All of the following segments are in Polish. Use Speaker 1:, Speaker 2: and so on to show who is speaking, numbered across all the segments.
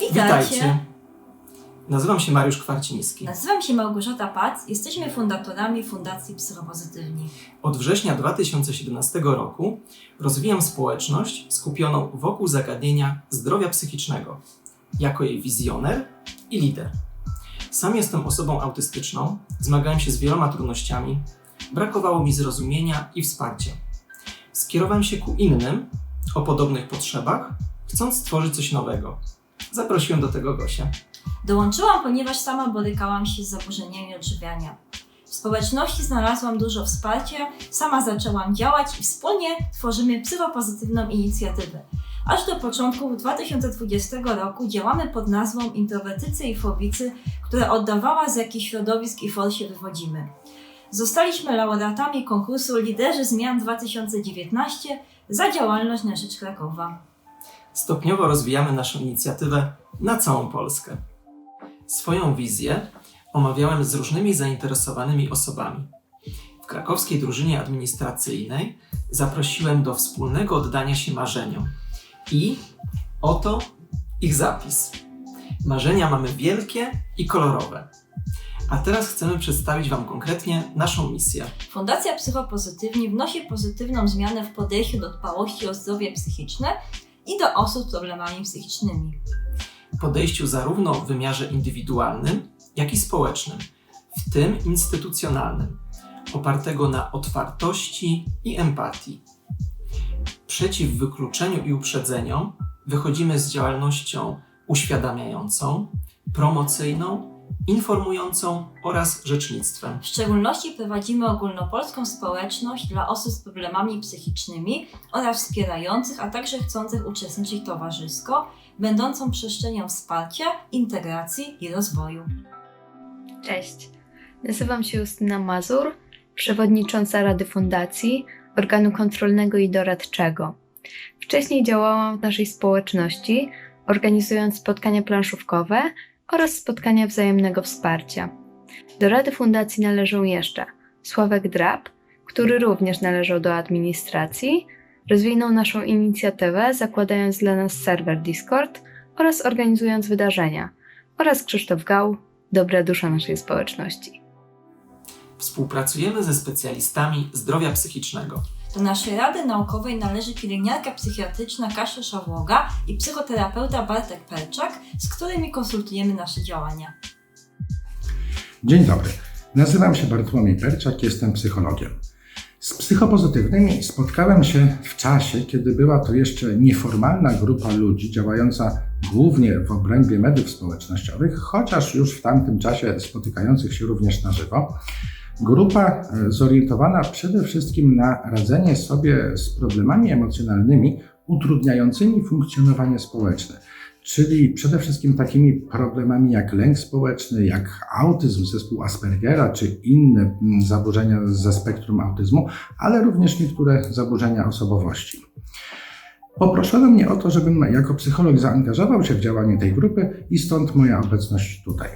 Speaker 1: Witajcie. Nazywam się Mariusz Kwarciński.
Speaker 2: Nazywam się Małgorzata Pac. Jesteśmy fundatorami Fundacji Psychopozytywni.
Speaker 1: Od września 2017 roku rozwijam społeczność skupioną wokół zagadnienia zdrowia psychicznego, jako jej wizjoner i lider. Sam jestem osobą autystyczną, zmagałem się z wieloma trudnościami, brakowało mi zrozumienia i wsparcia. Skierowałem się ku innym o podobnych potrzebach, chcąc stworzyć coś nowego. Zaprosiłem do tego Gosię.
Speaker 2: Dołączyłam, ponieważ sama borykałam się z zaburzeniami odżywiania. W społeczności znalazłam dużo wsparcia, sama zaczęłam działać i wspólnie tworzymy psychopozytywną inicjatywę. Aż do początku 2020 roku działamy pod nazwą Introwertycy i Fobicy, która oddawała z jakich środowisk i for się wywodzimy. Zostaliśmy laureatami konkursu Liderzy Zmian 2019 za działalność na rzecz Krakowa.
Speaker 1: Stopniowo rozwijamy naszą inicjatywę na całą Polskę. Swoją wizję omawiałem z różnymi zainteresowanymi osobami. W krakowskiej drużynie administracyjnej zaprosiłem do wspólnego oddania się marzeniom. I oto ich zapis. Marzenia mamy wielkie i kolorowe. A teraz chcemy przedstawić Wam konkretnie naszą misję.
Speaker 2: Fundacja Psychopozytywni wnosi pozytywną zmianę w podejściu do dbałości o zdrowie psychiczne i do osób z problemami psychicznymi.
Speaker 1: podejściu zarówno w wymiarze indywidualnym, jak i społecznym, w tym instytucjonalnym, opartego na otwartości i empatii. Przeciw wykluczeniu i uprzedzeniom wychodzimy z działalnością uświadamiającą, promocyjną, informującą oraz rzecznictwem.
Speaker 2: W szczególności prowadzimy ogólnopolską społeczność dla osób z problemami psychicznymi oraz wspierających, a także chcących uczestniczyć towarzysko, będącą przestrzenią wsparcia, integracji i rozwoju.
Speaker 3: Cześć, nazywam się Justyna Mazur, przewodnicząca Rady Fundacji, organu kontrolnego i doradczego. Wcześniej działałam w naszej społeczności, organizując spotkania planszówkowe oraz spotkania wzajemnego wsparcia. Do Rady Fundacji należą jeszcze Sławek Drab, który również należał do administracji, rozwinął naszą inicjatywę, zakładając dla nas serwer Discord oraz organizując wydarzenia, oraz Krzysztof Gał, dobra dusza naszej społeczności.
Speaker 1: Współpracujemy ze specjalistami zdrowia psychicznego.
Speaker 2: Do naszej Rady Naukowej należy pielęgniarka psychiatryczna Kasia Szawłoga i psychoterapeuta Bartek Perczak, z którymi konsultujemy nasze działania.
Speaker 4: Dzień dobry. Nazywam się Bartłomiej Perczak, jestem psychologiem. Z psychopozytywnymi spotkałem się w czasie, kiedy była to jeszcze nieformalna grupa ludzi działająca głównie w obrębie mediów społecznościowych, chociaż już w tamtym czasie spotykających się również na żywo. Grupa e, zorientowana przede wszystkim na radzenie sobie z problemami emocjonalnymi utrudniającymi funkcjonowanie społeczne czyli przede wszystkim takimi problemami jak lęk społeczny, jak autyzm, zespół Aspergera czy inne mm, zaburzenia ze spektrum autyzmu, ale również niektóre zaburzenia osobowości. Poproszono mnie o to, żebym jako psycholog zaangażował się w działanie tej grupy i stąd moja obecność tutaj.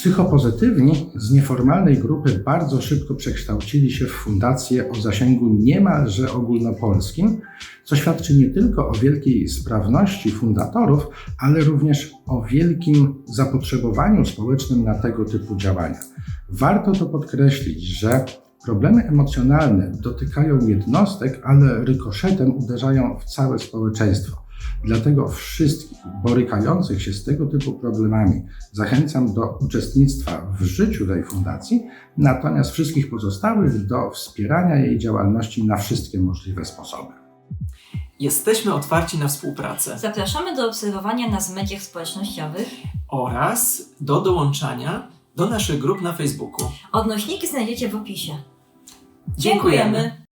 Speaker 4: Psychopozytywni z nieformalnej grupy bardzo szybko przekształcili się w fundację o zasięgu niemalże ogólnopolskim, co świadczy nie tylko o wielkiej sprawności fundatorów, ale również o wielkim zapotrzebowaniu społecznym na tego typu działania. Warto to podkreślić, że problemy emocjonalne dotykają jednostek, ale rykoszetem uderzają w całe społeczeństwo. Dlatego wszystkich borykających się z tego typu problemami zachęcam do uczestnictwa w życiu tej fundacji, natomiast wszystkich pozostałych do wspierania jej działalności na wszystkie możliwe sposoby.
Speaker 1: Jesteśmy otwarci na współpracę
Speaker 2: Zapraszamy do obserwowania nas w mediach społecznościowych.
Speaker 1: oraz do dołączania do naszych grup na Facebooku.
Speaker 2: Odnośniki znajdziecie w opisie.
Speaker 1: Dziękujemy.